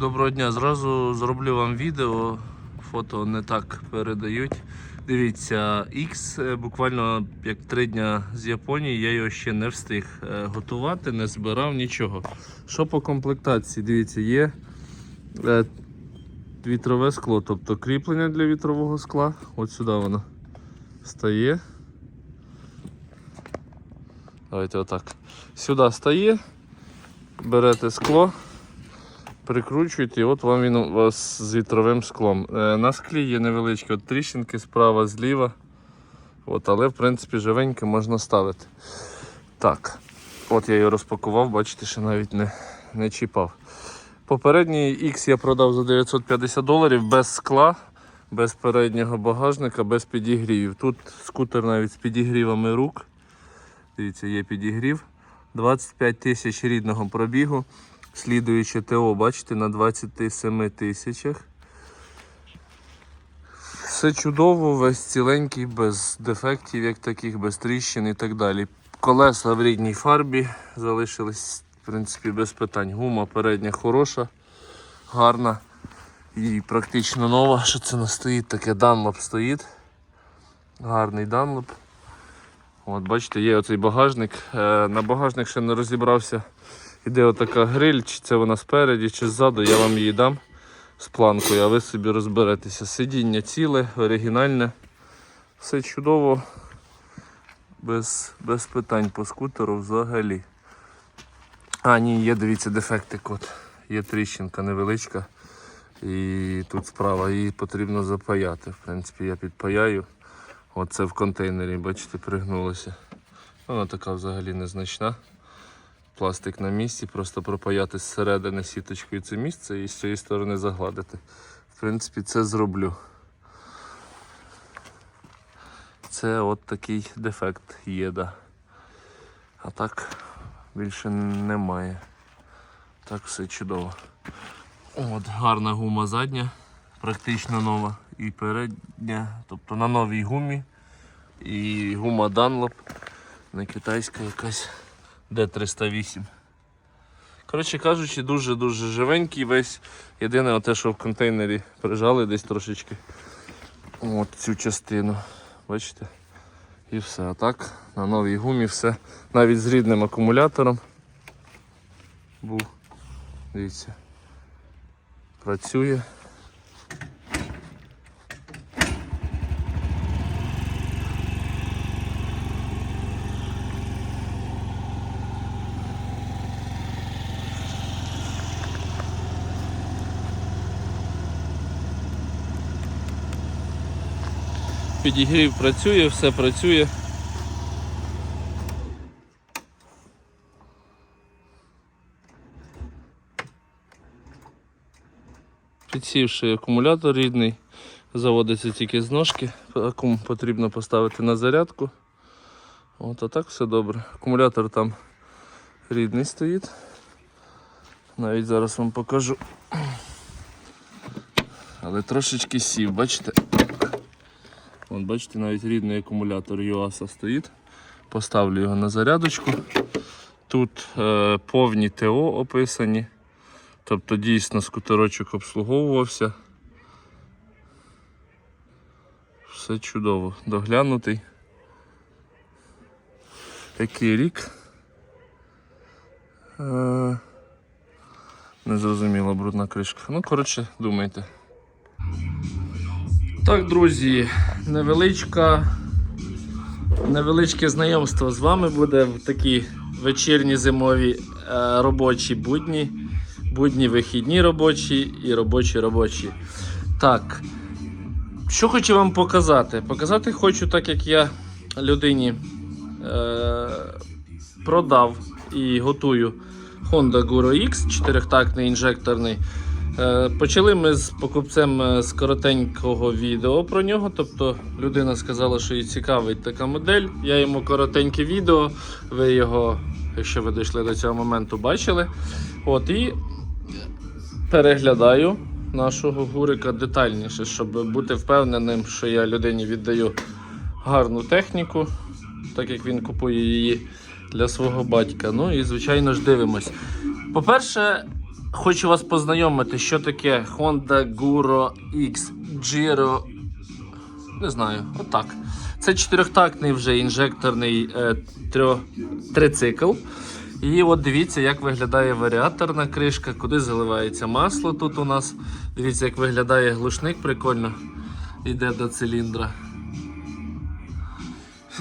Доброго дня. Зразу зроблю вам відео. Фото не так передають. Дивіться, X е, буквально як три дня з Японії, я його ще не встиг е, готувати, не збирав нічого. Що по комплектації? Дивіться, є е, вітрове скло, тобто кріплення для вітрового скла. От сюди воно стає. Давайте отак. Сюди стає, берете скло. Прикручуєте, і от вам він у вас з вітровим склом. Е, на склі є невеличкі от тріщинки справа, зліва. От, але в принципі живеньке можна ставити. Так, от я його розпакував, бачите, що навіть не, не чіпав. Попередній X я продав за 950 доларів без скла, без переднього багажника, без підігрівів. Тут скутер навіть з підігрівами рук. Дивіться, є підігрів. 25 тисяч рідного пробігу. Слідуюче ТО, бачите, на 27 тисячах. Все чудово, весь ціленький, без дефектів, як таких, без тріщин і так далі. Колеса в рідній фарбі залишились, в принципі, без питань. Гума передня хороша, гарна і практично нова. Що це не стоїть? Таке данлоп стоїть. Гарний данлоп. От, бачите, є оцей багажник. Е, на багажник ще не розібрався. Іде отака гриль, чи це вона спереді, чи ззаду, я вам її дам з планкою, а ви собі розберетеся. Сидіння ціле, оригінальне. Все чудово, без, без питань по скутеру взагалі. А, ні, є, дивіться, дефектик. От. Є тріщинка невеличка. І тут справа її потрібно запаяти. В принципі, я підпаяю. Оце в контейнері, бачите, пригнулося. Вона така взагалі незначна. Пластик на місці, просто пропаяти зсередини сіточкою це місце і з цієї сторони загладити. В принципі, це зроблю. Це от такий дефект є, да. А так більше немає. Так все чудово. От, гарна гума задня, практично нова. І передня, тобто на новій гумі. І гума Dunlop, не китайська якась D308. Коротше кажучи, дуже-дуже живенький весь. Єдине те, що в контейнері прижали десь трошечки. От цю частину. Бачите? І все. А так, на новій гумі все. Навіть з рідним акумулятором. Був. Дивіться. Працює. Підігрів працює, все працює. Підсівши акумулятор рідний, заводиться тільки з ножки, акум потрібно поставити на зарядку. От, а так все добре. Акумулятор там рідний стоїть. Навіть зараз вам покажу. Але трошечки сів, бачите? Вон, бачите, навіть рідний акумулятор ЮАСа стоїть. Поставлю його на зарядочку. Тут е, повні ТО описані. Тобто дійсно скутерочок обслуговувався. Все чудово, доглянутий. Який рік? Е, незрозуміла брудна кришка. Ну, коротше, думайте. Так, друзі, невеличка, невеличке знайомство з вами буде в такі вечірні зимові е, робочі будні, будні вихідні робочі і робочі робочі. Так, що хочу вам показати? Показати хочу, так як я людині е, продав і готую Honda Guro X, чотирьохтактний інжекторний. Е, Почали ми з покупцем е, з коротенького відео про нього. Тобто людина сказала, що їй цікавить така модель. Я йому коротеньке відео. Ви його, якщо ви дійшли до цього моменту, бачили. От і переглядаю нашого гурика детальніше, щоб бути впевненим, що я людині віддаю гарну техніку, так як він купує її для свого батька. Ну і звичайно ж дивимось. По-перше, хочу вас познайомити, що таке Honda Guro X Giro. Не знаю, отак. Це чотирьохтактний вже інжекторний е, трьо- трицикл. І от дивіться, як виглядає варіаторна кришка, куди заливається масло тут у нас. Дивіться, як виглядає глушник, прикольно. Йде до циліндра.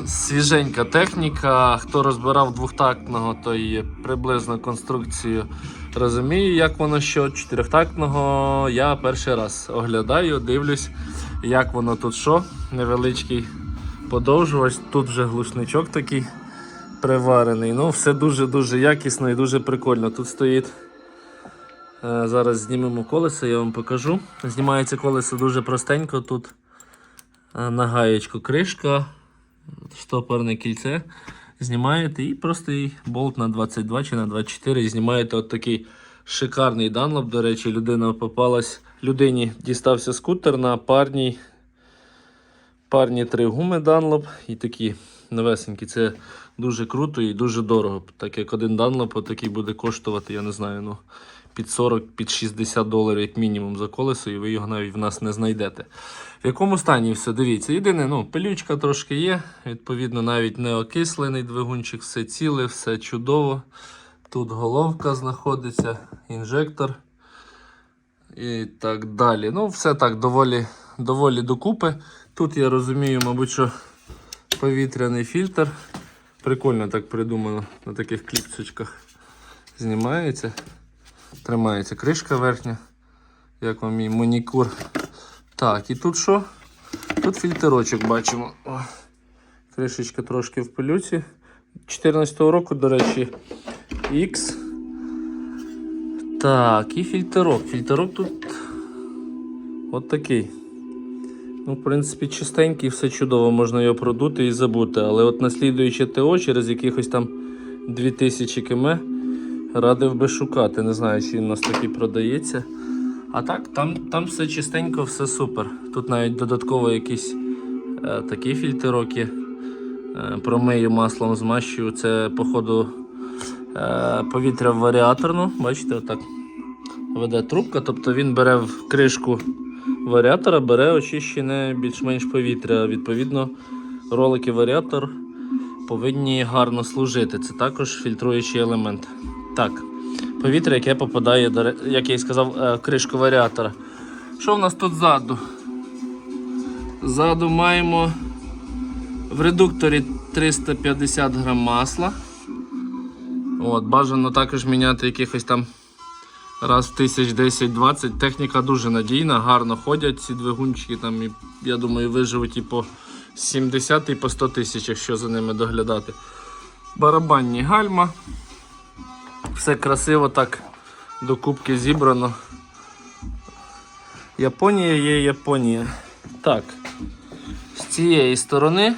Свіженька техніка. Хто розбирав двохтактного, той приблизно конструкцію розуміє, як воно що. Чотирьохтактного я перший раз оглядаю, дивлюсь, як воно тут що. Невеличкий подовжувач. Тут вже глушничок такий приварений. Ну, все дуже-дуже якісно і дуже прикольно. Тут стоїть. е, Зараз знімемо колесо, я вам покажу. Знімається колесо дуже простенько. Тут е, на гаєчку кришка, штопорне кільце. Знімаєте і просто і болт на 22 чи на 24. І знімаєте от такий шикарний данлоп. До речі, людина попалась. Людині дістався скутер на парній. Парні три гуми Dunlop і такі новесенькі. Це дуже круто і дуже дорого. Так як один Dunlop такий буде коштувати, я не знаю, ну, під 40, під 60 доларів як мінімум за колесо, і ви його навіть в нас не знайдете. В якому стані все, дивіться. Єдине, ну, пилючка трошки є, відповідно, навіть не окислений двигунчик, все ціле, все чудово. Тут головка знаходиться, інжектор і так далі. Ну, все так доволі, доволі докупи. Тут я розумію, мабуть, що повітряний фільтр. Прикольно так придумано на таких кліпсочках. Знімається. Тримається кришка верхня. Як вам мій манікюр. Так, і тут що? Тут фільтрочок бачимо. О, кришечка трошки в пилюці. 14 року, до речі, X. Так, і фільтрок. Фільтрок тут от такий. Ну, в принципі, чистенький, все чудово, можна його продути і забути. Але от наслідуючи ТО через якихось там 2000 км, радив би шукати. Не знаю, чи він у нас такий продається. А так, там, там все чистенько, все супер. Тут навіть додатково якийсь е, такий фільтрок є. Е, промию маслом змащую. Це, походу, е, повітря в варіаторну. Бачите, отак веде трубка, тобто він бере в кришку варіатора, бере очищене більш-менш повітря. Відповідно, ролики варіатор повинні гарно служити. Це також фільтруючий елемент. Так, повітря, яке попадає, до як я і сказав, е, кришку варіатора. Що в нас тут ззаду? Ззаду маємо в редукторі 350 грам масла. От, бажано також міняти якихось там раз в тисяч 10-20. Техніка дуже надійна, гарно ходять ці двигунчики. Там, і, я думаю, виживуть і по 70 і по 100 тисяч, якщо за ними доглядати. Барабанні гальма. Все красиво так до кубки зібрано. Японія є Японія. Так. З цієї сторони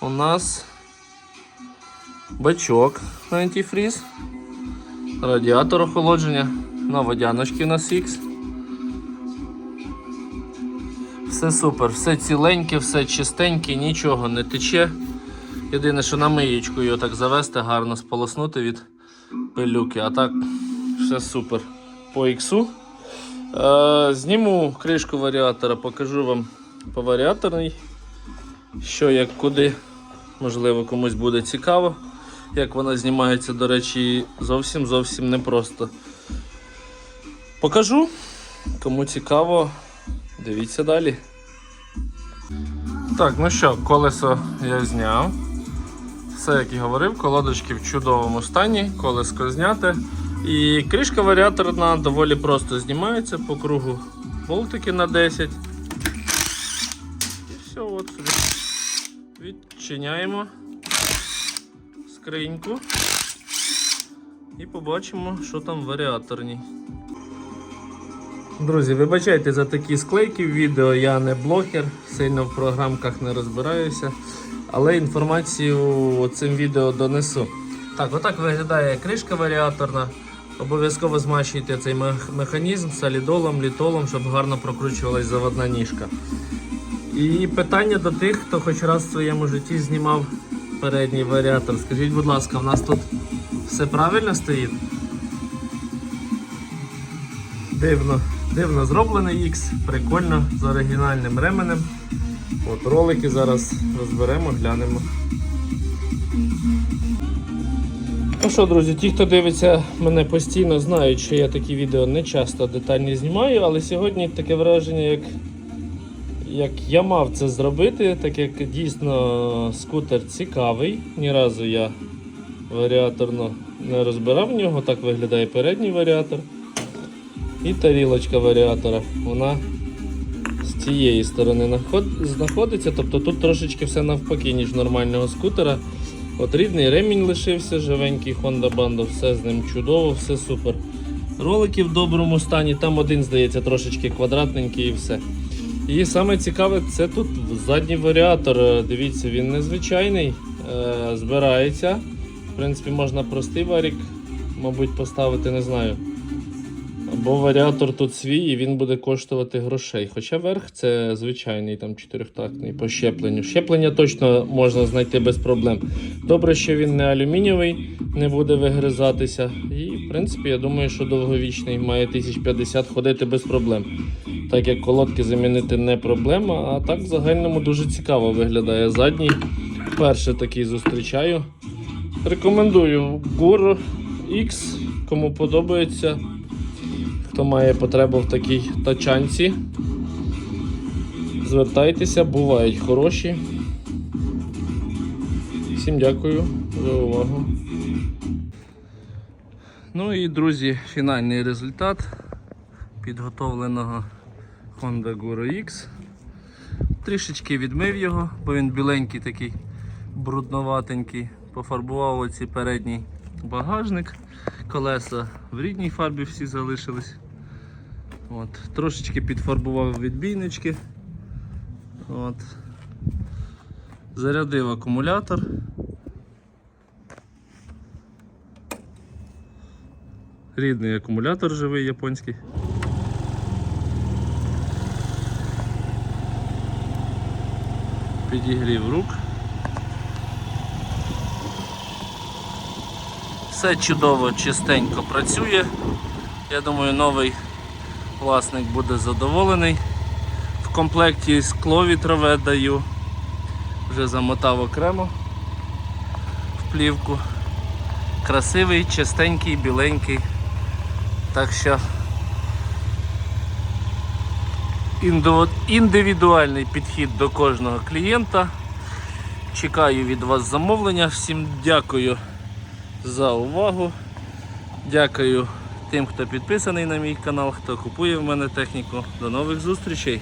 у нас бачок на антифріз. Радіатор охолодження. На водяночки у нас Все супер, все ціленьке, все чистеньке, нічого не тече. Єдине, що на миєчку його так завести, гарно сполоснути від пилюки. А так, все супер. По іксу. Е, зніму кришку варіатора, покажу вам по варіаторній. Що як куди. Можливо, комусь буде цікаво. Як вона знімається, до речі, зовсім зовсім непросто. Покажу. Кому цікаво, дивіться далі. Так, ну що, колесо я зняв. Все, як і говорив, колодочки в чудовому стані, колесо зняте. І кришка варіаторна доволі просто знімається по кругу. Болтики на 10. І все, от собі. Відчиняємо скриньку і побачимо, що там в варіаторній. Друзі, вибачайте за такі склейки в відео, я не блогер, сильно в програмках не розбираюся, але інформацію цим відео донесу. Так, отак виглядає кришка варіаторна. Обов'язково змащуйте цей механізм солідолом, літолом, щоб гарно прокручувалась заводна ніжка. І питання до тих, хто хоч раз в своєму житті знімав передній варіатор. Скажіть, будь ласка, в нас тут все правильно стоїть? Дивно, дивно зроблений X, прикольно, з оригінальним ременем. От ролики зараз розберемо, глянемо. Ну що, друзі, ті, хто дивиться мене постійно, знають, що я такі відео не часто детально знімаю, але сьогодні таке враження, як, як я мав це зробити, так як дійсно скутер цікавий. Ні разу я варіаторно не розбирав нього, так виглядає передній варіатор. І тарілочка варіатора. Вона цієї сторони знаходиться, тобто тут трошечки все навпаки, ніж нормального скутера. От рідний ремінь лишився, живенький Honda Bando, все з ним чудово, все супер. Ролики в доброму стані, там один, здається, трошечки квадратненький і все. І саме цікаве, це тут задній варіатор. Дивіться, він незвичайний, е, збирається. В принципі, можна простий варік, мабуть, поставити, не знаю. Або варіатор тут свій і він буде коштувати грошей. Хоча верх це звичайний там чотирьохтактний по щепленню. Щеплення точно можна знайти без проблем. Добре, що він не алюмінієвий, не буде вигризатися. І в принципі, я думаю, що довговічний має 1050 ходити без проблем. Так як колодки замінити не проблема, а так в загальному дуже цікаво виглядає задній. Перше такий зустрічаю. Рекомендую Guru X, кому подобається. Хто має потребу в такій тачанці, звертайтеся, бувають хороші. Всім дякую за увагу. Ну і друзі, фінальний результат підготовленого Honda Guru X. Трішечки відмив його, бо він біленький такий брудноватенький. Пофарбував оці передній багажник. Колеса в рідній фарбі всі залишились. От. Трошечки підфарбував відбійнички. От. Зарядив акумулятор. Рідний акумулятор живий японський. Підігрів рук. Все чудово, чистенько працює. Я думаю, новий власник буде задоволений. В комплекті скло вітрове даю. Вже замотав окремо в плівку. Красивий, чистенький, біленький. Так що індивідуальний підхід до кожного клієнта. Чекаю від вас замовлення. Всім дякую за увагу. Дякую тим, хто підписаний на мій канал, хто купує в мене техніку. До нових зустрічей!